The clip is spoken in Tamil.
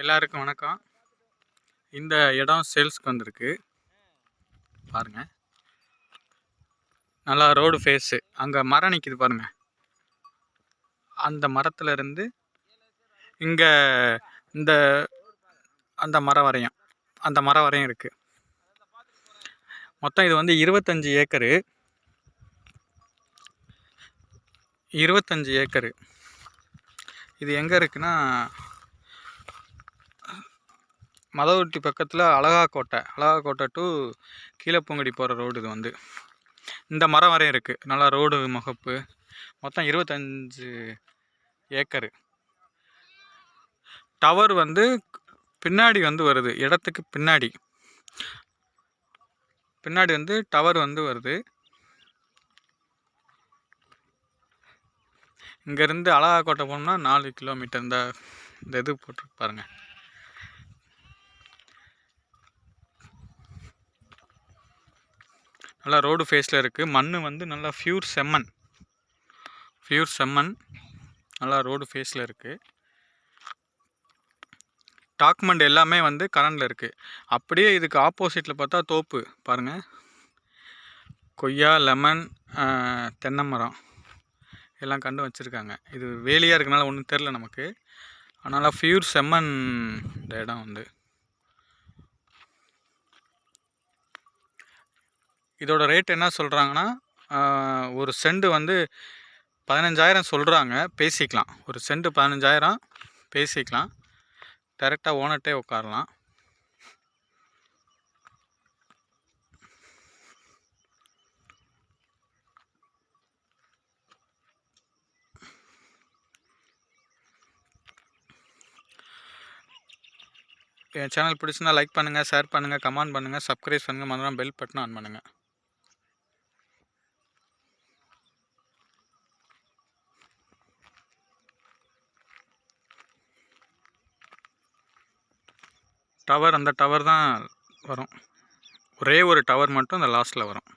எல்லாருக்கும் வணக்கம். இந்த இடம் சேல்ஸ்க்கு வந்திருக்கு. பாருங்க. நல்லா ரோடு ஃபேஸு அங்கே மரம் நிற்கிது பாருங்க. அந்த மரத்துலேருந்து இங்கே இந்த அந்த மரம் வரையும். அந்த மரம் வரையும் இருக்குது மொத்தம் இது வந்து இருபத்தஞ்சி ஏக்கரு. இருபத்தஞ்சி ஏக்கரு. இது எங்கே இருக்குன்னா மதவட்டி பக்கத்தில் அழகா கோட்டை அழகா கோட்டை டு கீழப்பொங்கடி போகிற ரோடு இது வந்து. இந்த மரம் வரையும் இருக்குது நல்லா ரோடு முகப்பு. மொத்தம் இருபத்தஞ்சு ஏக்கரு. டவர் வந்து பின்னாடி வந்து வருது. இடத்துக்கு பின்னாடி. பின்னாடி வந்து டவர் வந்து வருது. இங்கேருந்து அழகா கோட்டை போனோம்னா நாலு கிலோமீட்டர் இந்த இந்த இது போட்டு பாருங்கள் நல்லா ரோடு ஃபேஸில் இருக்குது மண் வந்து நல்லா ஃப்யூர் செம்மண். ஃப்யூர் செம்மண். நல்லா ரோடு ஃபேஸில் இருக்குது டாக்குமெண்ட் எல்லாமே வந்து கரண்டில் இருக்குது அப்படியே இதுக்கு ஆப்போசிட்டில் பார்த்தா தோப்பு. பாருங்கள் கொய்யா லெமன் தென்னை மரம். எல்லாம் கண்டு வச்சுருக்காங்க. இது வேலியாக இருக்கனால ஒன்றும் தெரில நமக்கு. அதனால் ஃப்யூர் செம்மன் இந்த இடம் வந்து. இதோட ரேட் என்ன சொல்கிறாங்கன்னா ஒரு செண்டு வந்து பதினஞ்சாயிரம் சொல்கிறாங்க பேசிக்கலாம். ஒரு செண்டு பதினஞ்சாயிரம் பேசிக்கலாம். டேரெக்டாக ஓனர்ட்டே உட்காரலாம். என் சேனல் பிடிச்சிருந்தா லைக் பண்ணுங்கள் ஷேர் பண்ணுங்கள் கமெண்ட் பண்ணுங்கள் சப்ஸ்கிரைப் பண்ணுங்கள் மறந்துடாமல் பெல் பட்டன் ஆன் பண்ணுங்கள் டவர் அந்த டவர் தான் வரும். ஒரே ஒரு டவர் மட்டும் அந்த லாஸ்ட்டில் வரும்.